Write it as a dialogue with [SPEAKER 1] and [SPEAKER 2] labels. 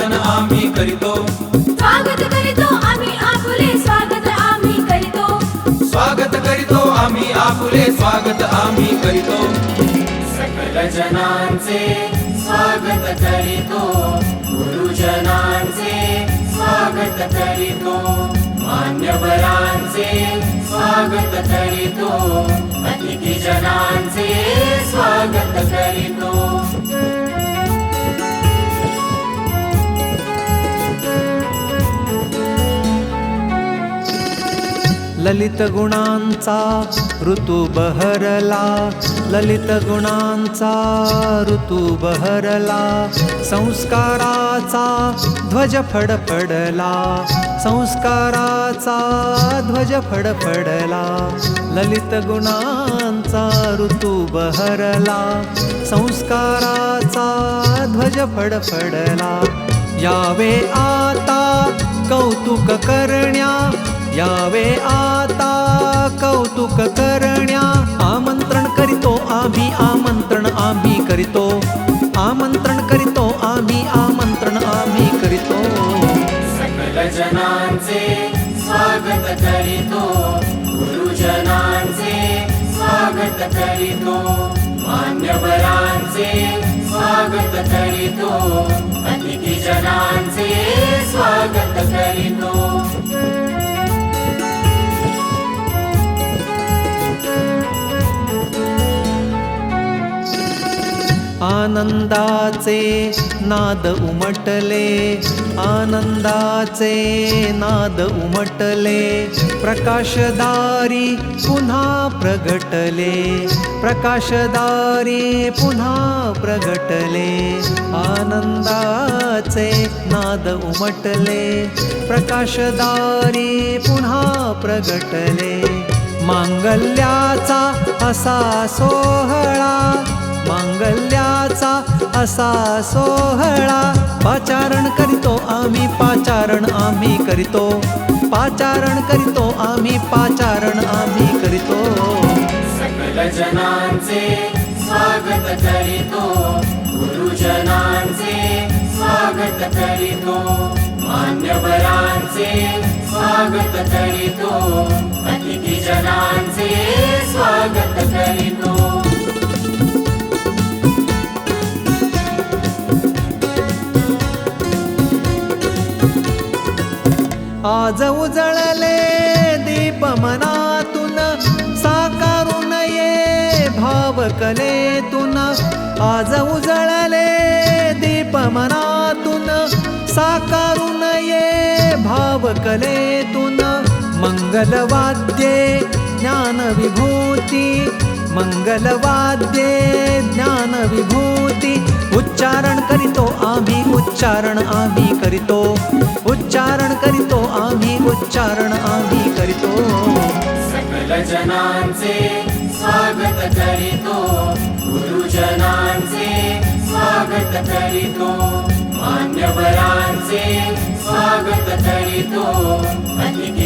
[SPEAKER 1] जनान आम्ही करीतो.
[SPEAKER 2] स्वागत करीतो आम्ही आपुले स्वागत आम्ही करीतो.
[SPEAKER 1] स्वागत करीतो आम्ही आपुले स्वागत आम्ही करीतो.
[SPEAKER 3] सकल जनांचे स्वागत करीतो गुरुजनांचे स्वागत करीतो मान्यवरांचे स्वागत करीतो अतिथी जनांचे स्वागत करीतो.
[SPEAKER 4] ललित गुणांचा ऋतू बहरला. ललित गुणांचा ऋतू बहरला. संस्काराचा ध्वज फडफडला. संस्काराचा ध्वज फडफडला. ललित गुणांचा ऋतू बहरला. संस्काराचा ध्वज फडफडला. यावे आता कौतुक करण्या यावे आता कौतुक करण्या. आमंत्रण करीतो आम्ही आमंत्रण आम्ही करीतो. आमंत्रण करीतो आम्ही आमंत्रण आम्ही करीतो.
[SPEAKER 3] सकल जनांचे स्वागत करीतो. गुरुजनांचे स्वागत करीतो. मान्यवरांचे स्वागत करीतो. अतिथी जनांचे स्वागत करीतो.
[SPEAKER 4] आनंदाचे नाद उमटले. आनंदाचे नाद उमटले. प्रकाशदारी पुन्हा प्रगटले. प्रकाशदारी पुन्हा प्रगटले. आनंदाचे नाद उमटले. प्रकाशदारी पुन्हा प्रगटले. मांगल्याचा असा सोहळा मांगल्या असा सोहळा. पाचारण करीतो आम्ही पाचारण आम्ही करीतो. पाचारण करीतो आम्ही पाचारण आम्ही करीतो.
[SPEAKER 3] सकल जनांचे स्वागत करीतो. गुरुजनांचे स्वागत करीतो. मान्यवरांचे स्वागत करीतो. अतिथी जनांचे
[SPEAKER 4] आज उजळले दीप मनातून साकारून ये भाव कलेतून आज उजळले दीप मनातून साकारून ये भाव कलेतून मंगलवाद्ये ज्ञान विभूती मंगलवाद्ये ज्ञान विभूती उच्चारण करीतो आम्ही उच्चारण आम्ही करीतो. उच्चारण करीतो आम्ही उच्चारण आम्ही करीतो.
[SPEAKER 3] सकल जनांचे स्वागत करीतो. गुरुजनांचे स्वागत करीतो. मान्यवरांचे स्वागत करीतो. अतिथी